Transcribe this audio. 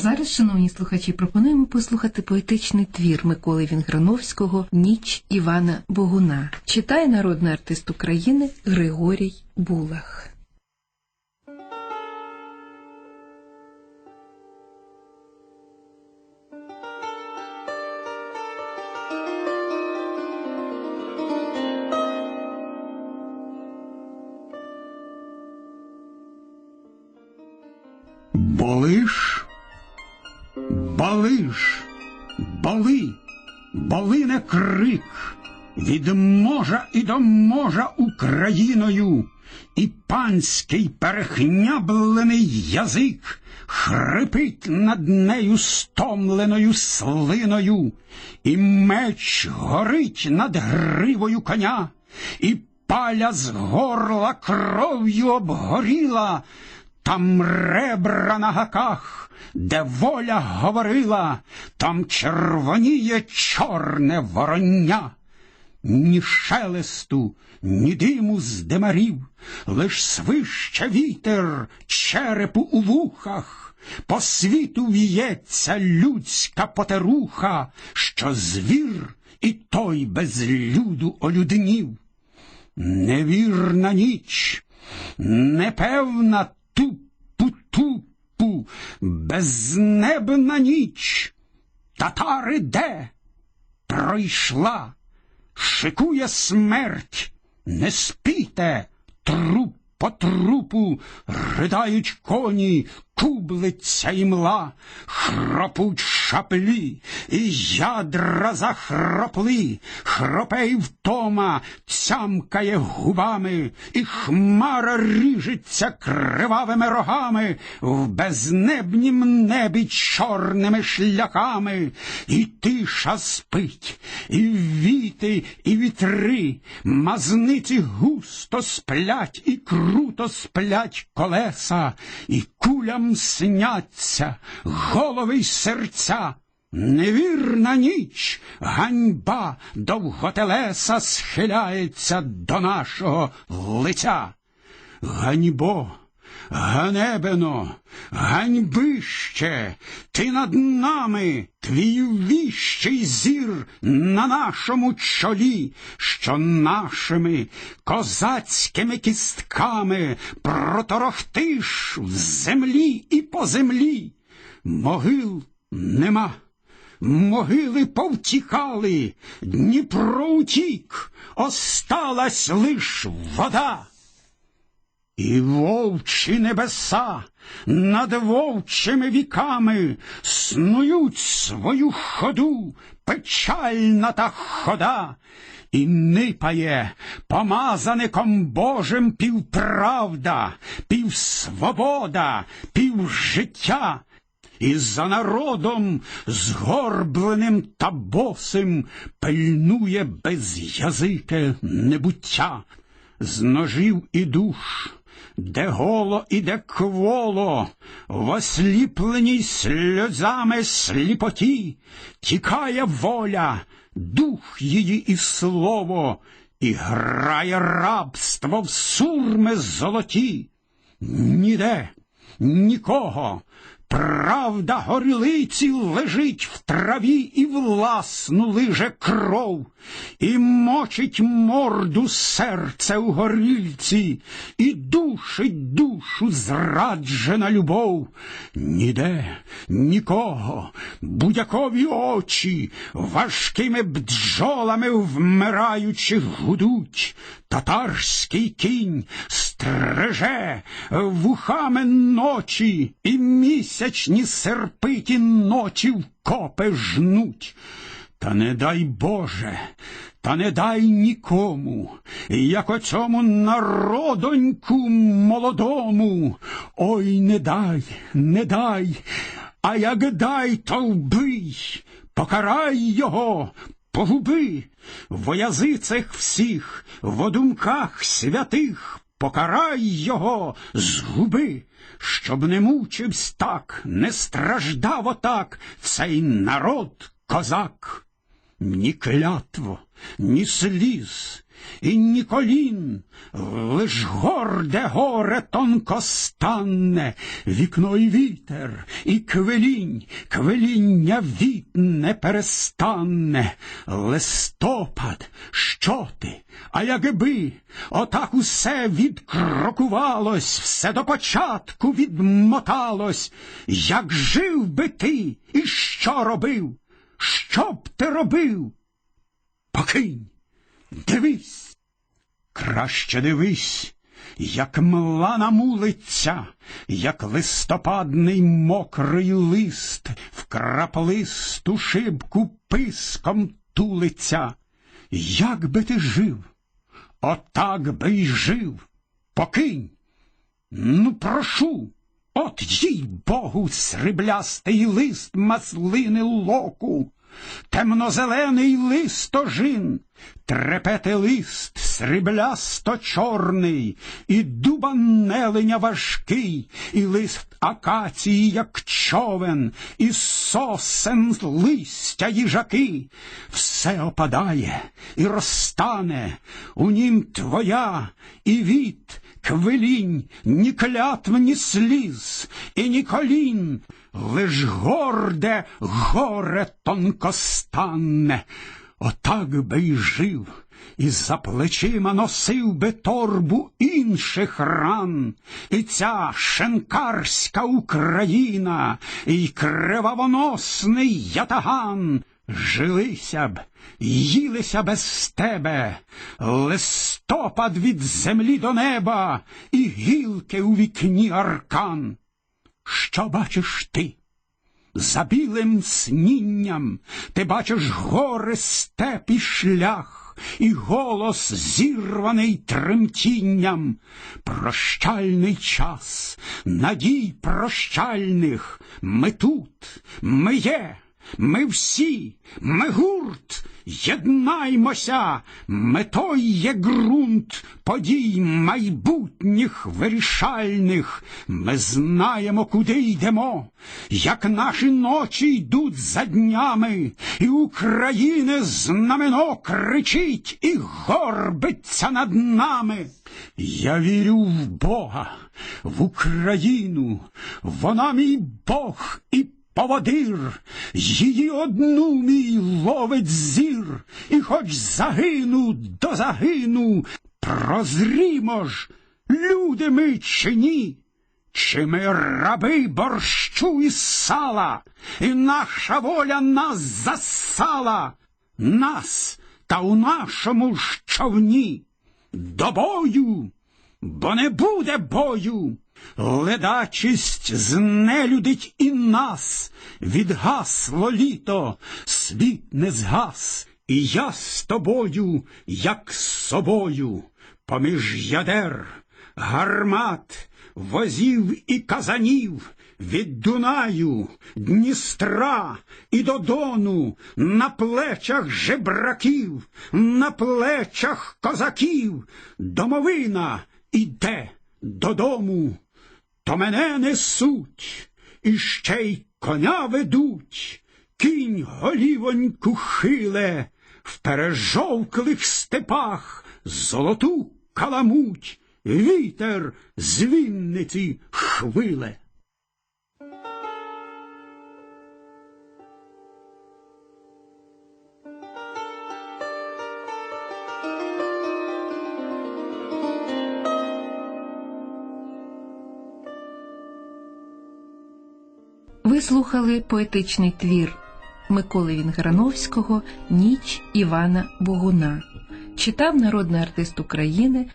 зараз, шановні слухачі, пропонуємо послухати поетичний твір Миколи Вінграновського Ніч Івана Богуна. Читає народний артист України Григорій Булах. Балиш, бали, балине крик, від можа і до можа Україною, і панський перехняблений язик хрипить над нею стомленою слиною, і меч горить над гривою коня, і паля з горла кров'ю обгоріла. Там ребра на гаках, де воля говорила, там червоніє чорне вороння. Ні шелесту, ні диму з димарів, лиш свище вітер черепу у вухах, по світу в'ється людська потеруха, що звір і той без люду олюднів. Невірна ніч, непевна тупу-тупу, безнебна ніч. Татари де? Пройшла, шикує смерть, не спійте, труп по трупу, ридають коні, кублиця і мла, хропуть шаплі, і ядра захропли, хропе й втома, цямкає губами, і хмара ріжеться кривавими рогами в безнебнім небі чорними шляхами, і тиша спить, і віти, і вітри, мазниці густо сплять, і круто сплять колеса, і кулям сняться голови й серця. Невірна ніч, ганьба довготелеса схиляється до нашого лиця. Ганьбо, ганебено, ганьбище, ти над нами, твій віщий зір на нашому чолі, що нашими козацькими кістками проторохтиш в землі і по землі. Могил нема. Могили повтікали, Дніпро утік, осталась лиш вода. І вовчі небеса над вовчими віками снують свою ходу, печальна та хода, і нипає помазаником Божим півправда, півсвобода, півжиття. І за народом згорбленим та босим пильнує безязике небуття, з ножів і душ, де голо і де кволо, в осліпленій сльозами сліпоті, тікає воля, дух її і слово, і грає рабство в сурми золоті. Ніде, нікого. Правда горілиці лежить в траві і власну лиже кров, і мочить морду серце у горільці, і душить душу зраджена любов. Ніде нікого, будякові очі, важкими бджолами вмираючи гудуть. Татарський кінь стреже вухами ночі, і місячні серпиті ночі в копи жнуть. Та не дай Боже, та не дай нікому, як оцьому народоньку молодому. Ой, не дай, не дай, а як дай, то вбий, покарай його, погуби, во язицях всіх, во думках святих, покарай його, згуби, щоб не мучивсь так, не страждав отак цей народ козак. ні клятво, ні сліз, і ні колін, лиш горде горе тонкостанне, вікно і вітер, і квелінь, квеління віт не перестанне. Листопад, що ти? А якби отак усе відкрокувалось, все до початку відмоталось, як жив би ти і що робив? Що б ти робив? Покинь, дивись, краще дивись, як млана мулиця, як листопадний мокрий лист в краплисту шибку писком тулиться. Як би ти жив? Отак би й жив. Покинь. Ну, прошу. От їй богу, сріблястий лист маслини локу, темнозелений листожин, трепети лист сріблясто чорний, і дуба неленя важкий, і лист акації, як човен, і сосен листя їжаки. Все опадає і розтане, у нім твоя і від, квилінь, ні клятв, ні сліз, і ні колін, лиш горде горе тонкостанне. Отак би й жив, і за плечима носив би торбу інших ран, і ця шенкарська Україна, і кривавоносний ятаган. Жилися б, їлися без тебе, листопад від землі до неба, і гілки у вікні аркан. Що бачиш ти? За білим снінням ти бачиш гори, степ і шлях, і голос зірваний тремтінням. Прощальний час, надій прощальних, ми тут, ми є. Ми всі, ми гурт, єднаймося, метой є ґрунт подій майбутніх вирішальних. Ми знаємо, куди йдемо, як наші ночі йдуть за днями, і України знамено кричить і горбиться над нами. Я вірю в Бога, в Україну, вона мій Бог і поводир, її одну мій ловить зір, і хоч загину до загину, прозрімо ж, люди ми чи ні, чи ми раби борщу і сала, і наша воля нас засала, нас та у нашому ж човні. До бою, бо не буде бою. Ледачість знелюдить і нас, відгасло літо, світ не згас, і я з тобою, як з собою, поміж ядер, гармат, возів і казанів, від Дунаю, Дністра і до Дону, на плечах жебраків, на плечах козаків, домовина іде додому, то мене несуть, і ще й коня ведуть, кінь голівоньку хиле, в пережовклих степах золоту каламуть, вітер з Вінниці хвиле. Слухали поетичний твір Миколи Вінграновського Ніч Івана Богуна. Читав народний артист України